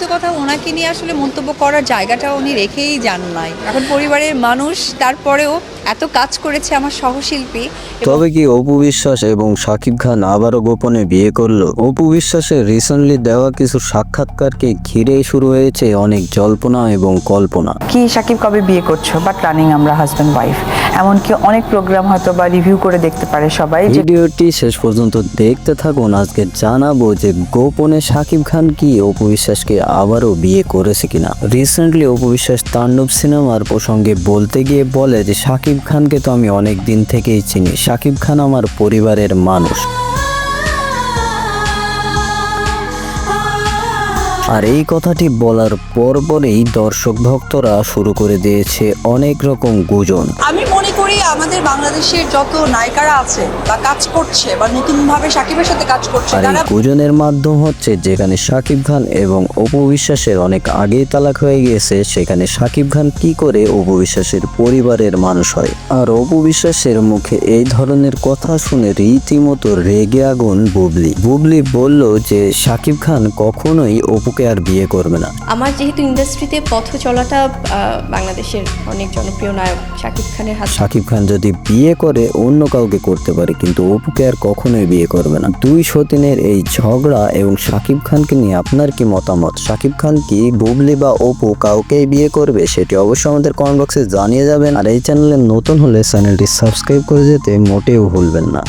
সত্যি কথা, ওনাকে নিয়ে আসলে মন্তব্য করার জায়গাটা উনি রেখেই যান নাই। এখন পরিবারের মানুষ, তারপরেও এত কাজ করেছে আমার সহশিল্পী তবে কি অপু বিশ্বাস এবং শাকিব খান আবারও গোপনে বিয়ে করল? অপু বিশ্বাসের রিসেন্টলি দেওয়া কিছু সাক্ষাৎকারকে ঘিরে শুরু হয়েছে অনেক জল্পনা এবং কল্পনা? কি সাকিব কবে বিয়ে করছ? বাট রানিং আমরা হাজব্যান্ড ওয়াইফ এমনকি অনেক প্রোগ্রাম হয়তো বা রিভিউ করে দেখতে পারে সবাই। ভিডিওটি শেষ পর্যন্ত দেখতে থাকুন। আজকে জানাব যে গোপনে শাকিব খান কি অপু বিশ্বাসকে আবারও বিয়ে করেছে কিনা। রিসেন্টলি অপু বিশ্বাস তাণ্ডব সিনেমার প্রসঙ্গে বলতে গিয়ে বলে যে শাকিব খানকে তো আমি অনেক দিন থেকেই চিনি। শাকিব খান আমার পরিবারের মানুষ। আর এই কথাটি বলার পরপরেই দর্শক ভক্তরা শুরু করে দিয়েছে অনেক রকম গুজন। আমি আমাদের বাংলাদেশের যত নায়িকারা আছে বা কাজ করছে বা নতুনভাবে সাকিবের সাথে কাজ করছে আর এই তারা গুজনের মাধ্যম হচ্ছে যেখানে শাকিব খান এবং অপু বিশ্বাসের অনেক আগেই তালাক হয়ে গিয়েছে সেখানে শাকিব খান কি করে অপু বিশ্বাসের পরিবারের মানুষ হয়? আর অপু বিশ্বাসের মুখে এই ধরনের কথা শুনে রীতিমতো রেগে আগুন বুবলি। বুবলি বলল যে শাকিব খান কখনোই অপুকে আর বিয়ে করবে না। আমার যেহেতু ইন্ডাস্ট্রিতে পথ চলাটা আহ, বাংলাদেশের অনেক জনপ্রিয় নায়ক শাকিব খানের হাত। শাকিব খান যদি বিয়ে করে, অন্য কাউকে করতে পারে, কিন্তু অপুকে আর কখনোই বিয়ে করবে না। দুই সতীনের এই ঝগড়া এবং শাকিব খানকে নিয়ে আপনার কি মতামত? শাকিব খান কি বুবলি বা অপু কাউকেই বিয়ে করবে? সেটি অবশ্যই আমাদের কমেন্ট বক্সে জানিয়ে যাবেন। আর এই চ্যানেলে নতুন হলে চ্যানেলটি সাবস্ক্রাইব করে যেতে মোটেও ভুলবেন না।